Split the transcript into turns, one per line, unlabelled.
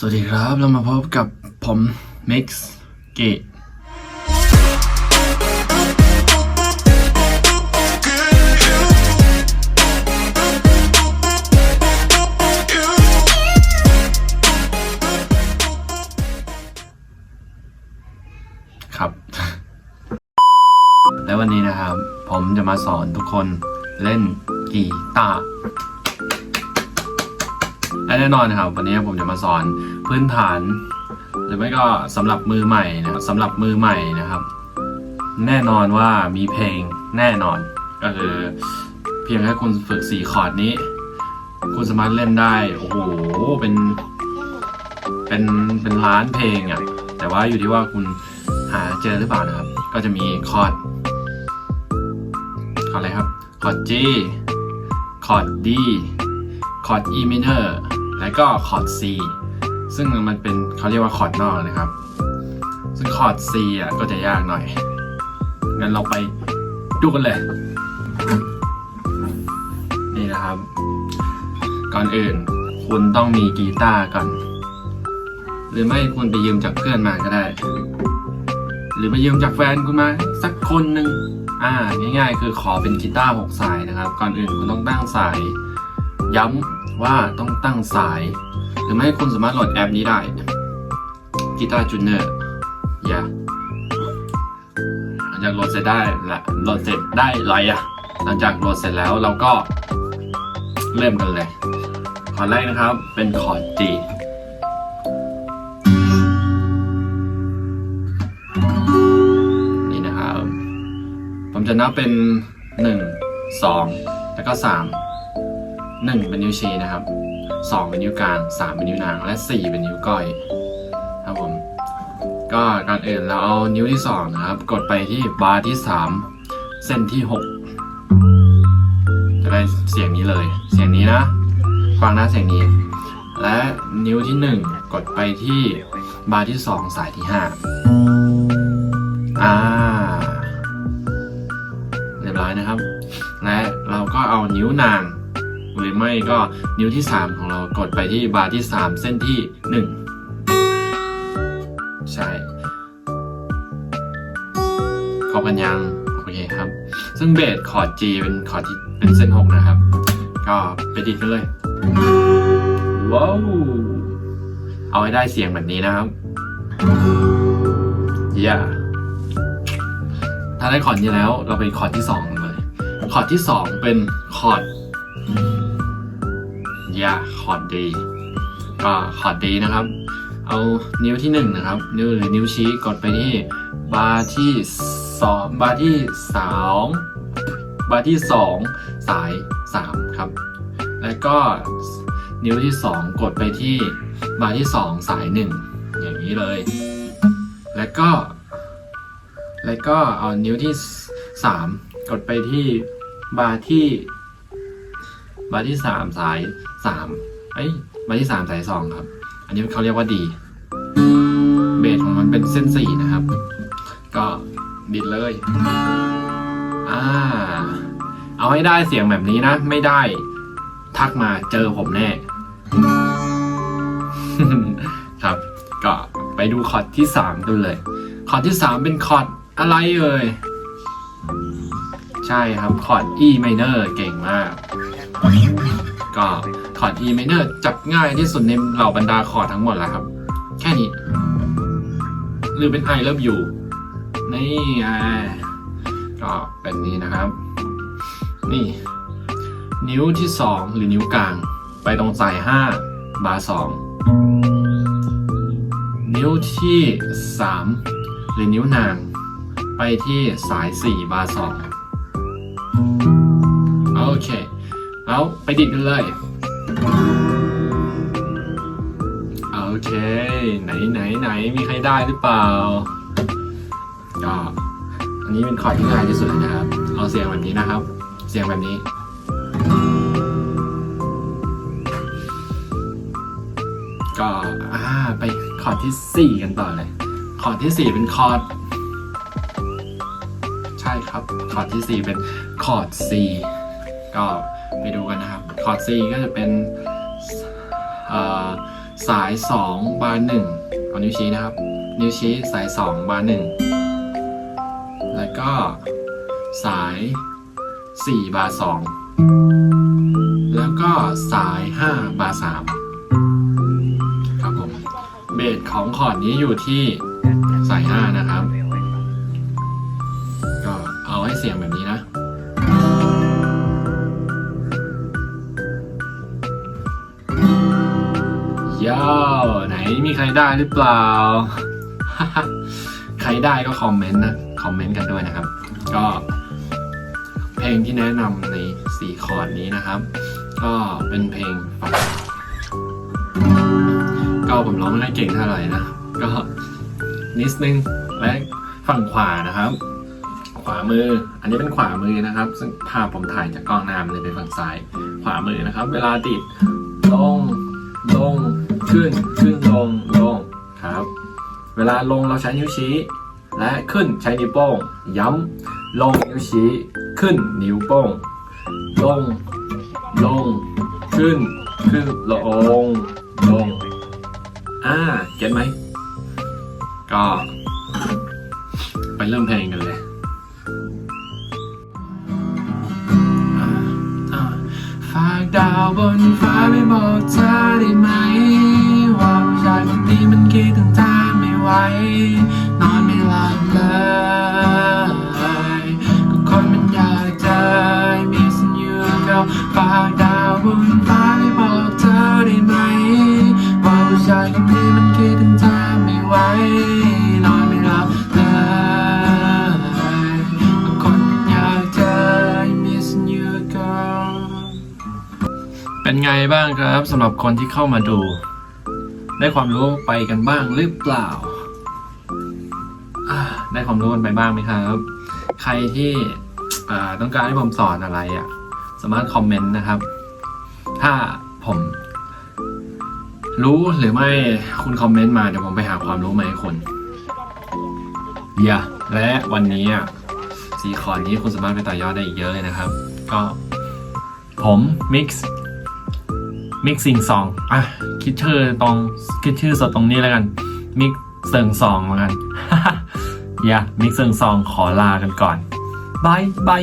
สวัสดีครับเรามาพบกับผม Mix เกตครับ และวันนี้นะครับ ผมจะมาสอนทุกคนเล่นกีตาร์ และแน่นอนนะครับ วันนี้ผมจะมาสอนพื้นฐาน หรือไม่ก็สำหรับมือใหม่นะครับสำหรับมือใหม่นะครับ แน่นอนว่ามีเพลงแน่นอน ก็คือเพียงแค่คุณฝึกสี่คอร์ดนี้ คุณสามารถเล่นได้โอ้โหเป็นเป็นเป็นล้านเพลงอะ่ะแต่ว่าอยู่ที่ว่าคุณหาเจอหรือเปล่านะครับ ก็จะมีคอร์ดคอร์ดอะไรครับ คอร์ด G คอร์ด D คอร์ด E minor และก็คอร์ด C ซึ่งมันเป็นเขาเรียกว่าคอร์ดนอกนะครับ ซึ่งคอร์ด C อะก็จะยากหน่อย งั้นเราไปดูกันเลย นี่นะครับ ก่อนอื่นคุณต้องมีกีตาร์ก่อน หรือไม่คุณไปยืมจากเพื่อนมาก็ได้ หรือไปยืมจากแฟนคุณมาสักคนหนึ่งอ่าง่ายๆ คือขอเป็นกีตาร์หกสายนะครับ ก่อนอื่นคุณต้องตั้งสายย้ำ ว่าต้องตั้งสาย หรือไม่คุณสามารถโหลดแอปนี้ได้กีตาร์จูเนอร์อย่าหลังจากโหลดเสร็จได้ละโหลดเสร็จได้ไรอะหลังจากโหลดเสร็จแล้วเราก็เริ่มกันเลยคอร์ดแรกนะครับเป็นคอร์ด G นี่นะครับ ผมจะนับเป็น 1 2 แล้วก็ 3 หนึ่งเป็นนิ้วชี้นะครับสองเป็นนิ้วกลางสามเป็นนิ้วนาง และสี่เป็นนิ้วก้อยครับผม ก็ก่อนอื่นเราเอานิ้วที่สองนะครับ กดไปที่บาร์ที่สามเส้นที่หกจะได้เสียงนี้เลย เสียงนี้นะฟังนะเสียงนี้ และนิ้วที่หนึ่งกดไปที่บาร์ที่สองสายที่ห้าอ่า เรียบร้อยนะครับ และเราก็เอานิ้วนาง หรือไม่ก็นิ้วที่ 3 ของเรากดไปที่บาร์ที่ 3 เส้นที่ 1 ใช่ครบกันยังโอเคครับ ซึ่งเบสคอร์ด G เป็นคอร์ดที่เป็นเส้น 6 นะครับ ก็ไปดิดกันเลย ว้าว เอาให้ได้เสียงแบบนี้นะครับอย่าถ้าได้คอร์ดนี้แล้วเราไปคอร์ดที่สองเลย คอร์ดที่สองเป็นคอร์ด ยาคอร์ดดีก็คอร์ดดีนะครับ เอานิ้วที่หนึ่งนะครับ นิ้วหรือนิ้วชี้กดไปที่บาร์ที่สองบาร์ที่สองบาร์ที่สองสายสามครับ แล้วก็นิ้วที่สองกดไปที่บาร์ที่สองสายหนึ่งอย่างนี้เลย แล้วก็ แล้วก็เอานิ้วที่สามกดไปที่บาร์ที่ บาร์ที่สามสาย สามเอ้ยบาร์ที่สามสายสองครับ อันนี้เขาเรียกว่าดีเบสของมันเป็นเส้นสี่นะครับ ก็ดิดเลยอ่าเอาให้ได้เสียงแบบนี้นะ ไม่ได้ทักมาเจอผมแน่ ครับ ก็ไปดูคอร์ดที่สามดูเลย คอร์ดที่สามเป็นคอร์ดอะไรเอ่ยใช่ครับคอร์ด E minor เก่งมาก ก็ คอร์ด E minor จับง่ายที่สุดในเหล่าบรรดาคอร์ดทั้งหมดแล้วครับ แค่นี้ หรือเป็น I love you นี่ไงก็เป็นนี้นะครับ นี่ นิ้วที่สองหรือนิ้วกลาง ไปตรงสายห้าบาร์สองนิ้วที่สามหรือนิ้วนาง ไปที่สายสี่บาร์สองโอเค แล้วไปดิดกันเลย โอเค ไหนไหนไหนมีใครได้หรือเปล่าก็อันนี้เป็นคอร์ดที่ง่ายที่สุดเลยนะครับ เอาเสียงแบบนี้นะครับ เสียงแบบนี้ก็อ่าไปคอร์ดที่ 4 กันต่อเลย คอร์ดที่ 4 เป็นคอร์ด ใช่ครับ คอร์ดที่ 4 เป็นคอร์ด C ก็ ไปดูกันนะครับ คอร์ด C ก็จะเป็นสายสองบาร์หนึ่งเอานิ้วชี้นะครับ นิ้วชี้สายสองบาร์หนึ่งแล้วก็สายสี่บาร์สองแล้วก็สายห้าบาร์สามครับผม เบสของคอร์ดนี้อยู่ที่สายห้านะครับ มีใครได้หรือเปล่า ใครได้ก็คอมเมนต์นะ คอมเมนต์กันด้วยนะครับ ก็ เพลงที่แนะนำในสี่คอร์ดนี้นะครับ ก็เป็นเพลงฝั่งก็ผมร้องไม่ได้เก่งเท่าไหร่นะ ก็นิดนึง และฝั่งขวานะครับ ขวามือ อันนี้เป็นขวามือนะครับ ซึ่งภาพผมถ่ายจากกล้องหน้ามันเลยเป็นฝั่งซ้าย ขวามือนะครับ เวลาติดลงลง ขึ้นขึ้นลงลงครับ เวลาลงเราใช้นิ้วชี้ และขึ้นใช้นิ้วโป้ง ย้ำลงนิ้วชี้ ขึ้นนิ้วโป้ง ลง ลง ขึ้น ขึ้นลงลงอ่าเก็ตไหม ก็ ไปเริ่มเพลงกันเลยฝากดาวบนฟ้าไม่บอกเธอได้ไหม คิดถึงเธอไม่ไหวนอนไม่หลับเลยก็คนมันอยากเจอ missing you girl ฝากดาวบนฟ้าไม่บอกเธอได้ไหมว่าผู้ชายคนนี้มันคิดถึงเธอไม่ไหวนอนไม่หลับเลยก็คนมันอยากเจอ missing you girl เป็นไงบ้างครับสำหรับคนที่เข้ามาดู ได้ความรู้ไปกันบ้างหรือเปล่า ได้ความรู้กันไปบ้างไหมครับ ใครที่ต้องการให้ผมสอนอะไรอะ่ะ สามารถคอมเมนต์นะครับ ถ้าผมรู้หรือไม่คุณคอมเมนต์มาเดี๋ยวผมไปหาความรู้มาให้คุณเย yeah. และวันนี้อะสีคอร์ดนี้คุณสามารถไปต่อยอดได้อีกเยอะเลยนะครับ ก็ผมมิกซ์มิกซิงซองอะ คิดชื่อตรงคิดชื่อสดตรงนี้แล้วกัน มิกเซิงซองแล้วกันอย่ามิกเซิงซองขอลากันก่อนบายบาย